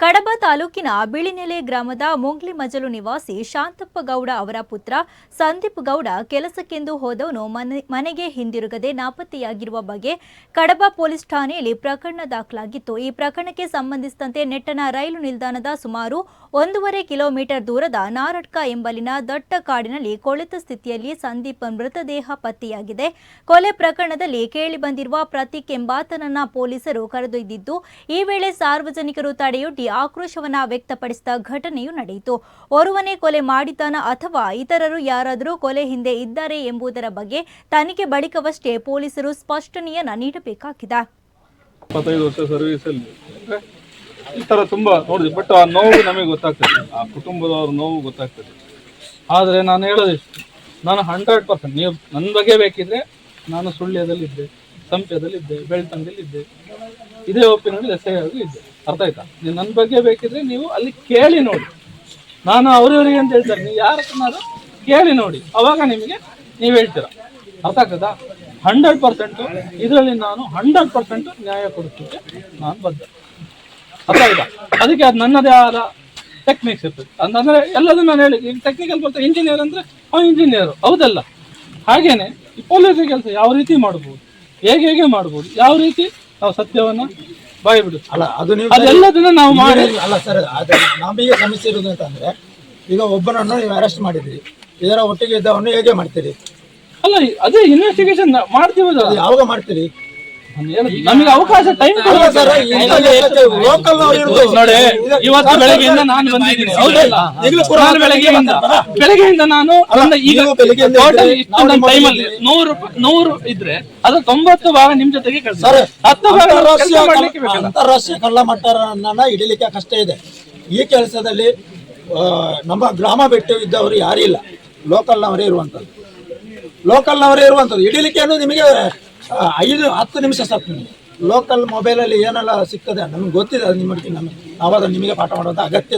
ಕಡಬ ತಾಲೂಕಿನ ಬಿಳಿನೆಲೆ ಗ್ರಾಮದ ಮೊಂಗ್ಲಿ ಮಜಲು ನಿವಾಸಿ ಶಾಂತಪ್ಪ ಗೌಡ ಅವರ ಪುತ್ರ ಸಂದೀಪ್ ಗೌಡ ಕೆಲಸಕ್ಕೆಂದು ಹೋದವನು ಮನೆ- ಮನೆಗೆ ಹಿಂದಿರುಗದೆ ನಾಪತ್ತೆಯಾಗಿರುವ ಬಗ್ಗೆ ಕಡಬ ಪೊಲೀಸ್ ಠಾಣೆಯಲ್ಲಿ ಪ್ರಕರಣ ದಾಖಲಾಗಿತ್ತು. ಈ ಪ್ರಕರಣಕ್ಕೆ ಸಂಬಂಧಿಸಿದಂತೆ ನೆಟ್ಟನ ರೈಲು ನಿಲ್ದಾಣದ ಸುಮಾರು ಒಂದೂವರೆ ಕಿಲೋಮೀಟರ್ ದೂರದ ನಾರಡ್ಕ ಎಂಬಲ್ಲಿನ ದಟ್ಟ ಕಾಡಿನಲ್ಲಿ ಕೊಳೆತ ಸ್ಥಿತಿಯಲ್ಲಿ ಸಂದೀಪ್ ಮೃತದೇಹ ಪತ್ತೆಯಾಗಿದೆ. ಕೊಲೆ ಪ್ರಕರಣದಲ್ಲಿ ಕೇಳಿಬಂದಿರುವ ಪ್ರತೀಕ್ ಎಂಬಾತನನ್ನ ಪೊಲೀಸರು ಕರೆದೊಯ್ದಿದ್ದು, ಈ ವೇಳೆ ಸಾರ್ವಜನಿಕರು ತಡೆಯೊಡ್ಡಿ ಆಕ್ರೋಶವನ್ನ ವ್ಯಕ್ತಪಡಿಸಿದ ಘಟನೆಯು ನಡೆಯಿತು. ಓರ್ವನೇ ಕೊಲೆ ಮಾಡಿದ್ದಾನ ಅಥವಾ ಇತರರು ಯಾರಾದರೂ ಕೊಲೆ ಹಿಂದೆ ಇದ್ದಾರೆ ಎಂಬುದರ ಬಗ್ಗೆ ತನಿಖೆ ಬಳಿಕವಷ್ಟೇ ಪೊಲೀಸರು ಸ್ಪಷ್ಟನೆಯನ್ನ ನೀಡಬೇಕಾಗಿದೆ. ಇಪ್ಪತ್ತೈದು ವರ್ಷ ಈ ಥರ ತುಂಬ ನೋಡಿದ್ವಿ ಬಟ್ ಆ ನೋವು ನಮಗೆ ಗೊತ್ತಾಗ್ತದೆ. ಆ ಕುಟುಂಬದವ್ರ ನೋವು ಗೊತ್ತಾಗ್ತದೆ. ಆದರೆ ನಾನು ಹೇಳೋದಿಷ್ಟು, ನಾನು ಹಂಡ್ರೆಡ್ ಪರ್ಸೆಂಟ್ ನೀವು ನನ್ನ ಬಗ್ಗೆ ಬೇಕಿದ್ರೆ ನಾನು ಸುಳ್ಯದಲ್ಲಿದ್ದೆ. ಸಂಪ್ಯದಲ್ಲಿದ್ದೆ ಬೆಳ್ತಂಗದಲ್ಲಿದ್ದೆ. ಇದೇ ಒಪ್ಪಿನಲ್ಲಿ ಎಸ್ ಐ ಆಗಿ ಇದ್ದೆ. ಅರ್ಥ ಆಯ್ತಾ? ನೀವು ನನ್ನ ಬಗ್ಗೆ ಬೇಕಿದ್ರೆ ನೀವು ಅಲ್ಲಿ ಕೇಳಿ ನೋಡಿ. ನಾನು ಅವ್ರವ್ರಿಗೆ ಅಂತ ಹೇಳ್ತಾರೆ, ನೀವು ಯಾರ ಹತ್ರನಾದ್ರೂ ಕೇಳಿ ನೋಡಿ. ಅವಾಗ ನಿಮಗೆ ನೀವು ಹೇಳ್ತೀರಾ? ಅರ್ಥ ಆಗ್ತದಾ? ಹಂಡ್ರೆಡ್ ಪರ್ಸೆಂಟು, ಇದರಲ್ಲಿ ನಾನು ಹಂಡ್ರೆಡ್ ಪರ್ಸೆಂಟ್ ನ್ಯಾಯ ಕೊಡಿಸ್ಲಿಕ್ಕೆ ನಾನು ಬದ್ಧ. ಅರ್ಥ ಆಯ್ತಾ? ಅದಕ್ಕೆ ಅದು ನನ್ನದೇ ಆದ ಟೆಕ್ನಿಕ್ಸ್ ಇರ್ತದೆ. ಅಂತಂದ್ರೆ ಎಲ್ಲದೂ ನಾನು ಹೇಳಿ, ಈಗ ಟೆಕ್ನಿಕಲ್ ಬರ್ತಾರೆ ಇಂಜಿನಿಯರ್ ಅಂದ್ರೆ ಅವ್ನು ಇಂಜಿನಿಯರ್ ಹೌದಲ್ಲ? ಹಾಗೇನೆ ಈ ಪೊಲೀಸ್ ಕೆಲಸ ಯಾವ ರೀತಿ ಮಾಡ್ಬೋದು? ಹೇಗೆ ಹೇಗೆ ಮಾಡ್ಬೋದು? ಯಾವ ರೀತಿ ನಾವು ಸತ್ಯವನ್ನ ಬಾಯಿ ಬಿಡುತ್ತೆ ಅಲ್ಲ ಅದು ನೀವು ಅದೆಲ್ಲದನ್ನ ನಾವು ಮಾಡಿ ಅಲ್ಲ ಸರ್ ಅದು ನಮಗೆ ಸಮಸ್ಯೆ ಇರೋದು ಅಂತಂದ್ರೆ ಈಗ ಒಬ್ಬನನ್ನು ನೀವು ಅರೆಸ್ಟ್ ಮಾಡಿದ್ರಿ. ಇದರ ಒಟ್ಟಿಗೆ ಇದ್ದವನು ಹೇಗೆ ಮಾಡ್ತೀರಿ? ಅಲ್ಲ ಅದೇ ಇನ್ವೆಸ್ಟಿಗೇಷನ್ ಮಾಡ್ತೀವಿ ಯಾವಾಗ ಮಾಡ್ತೀರಿ? ನಮಗೆ ಅವಕಾಶ ಟೈಮ್ ಅಲ್ಲ ಲೋಕಲ್ ನೋಡಿ ಇವತ್ತು ಬೆಳಗ್ಗೆಯಿಂದ ನಾನು ಬಂದಿದ್ದೀನಿ. ಹೌದಲ್ಲ? ನಾನು ಬೆಳಗ್ಗೆಯಿಂದ ಬೆಳಗ್ಗೆಯಿಂದ ನಾನು ಬಂದ ಈಗ ಟೋಟಲ್ ಇಷ್ಟು ನನ್ನ ನಿಮ್ಮ ಟೈಮಲ್ಲಿ ನೂರು ನೂರು ಇದ್ರೆ ಅದು ತೊಂಬತ್ತು ಭಾಗ ನಿಮ್ ಜೊತೆಗೆ ಕೆಲಸ ಹತ್ತು ಭಾಗ ಅಂತಾರಾಷ್ಟ್ರೀಯ ಕಳ್ಳ- ಮಟ್ಟರನ್ನ ಹಿಡಿಲಿಕ್ಕೆ ಕಷ್ಟ ಇದೆ. ಈ ಕೆಲಸದಲ್ಲಿ ನಮ್ಮ ಗ್ರಾಮ ಬಿಟ್ಟು ಇದ್ದವರು ಯಾರಿಲ್ಲ ಲೋಕಲ್ನವರೇ ಇರುವಂಥದ್ದು. ಲೋಕಲ್ನವರೇ ಇರುವಂಥದ್ದು. ಹಿಡಿಲಿಕ್ಕೆ ಅನ್ನೋದು ನಿಮಗೆ ಐದು, ಹತ್ತು ನಿಮಿಷ ಸಾಕು ನಿಮಗೆ ಲೋಕಲ್ ಮೊಬೈಲಲ್ಲಿ ಏನೆಲ್ಲ ಸಿಗ್ತದೆ? ನಮ್ಗೆ ಗೊತ್ತಿದೆ, ಅದು ನಿಮ್ಮ ನಾನು ಆವಾಗ ನಿಮಗೆ ಪಾಠ ಮಾಡೋದು ಅಗತ್ಯ.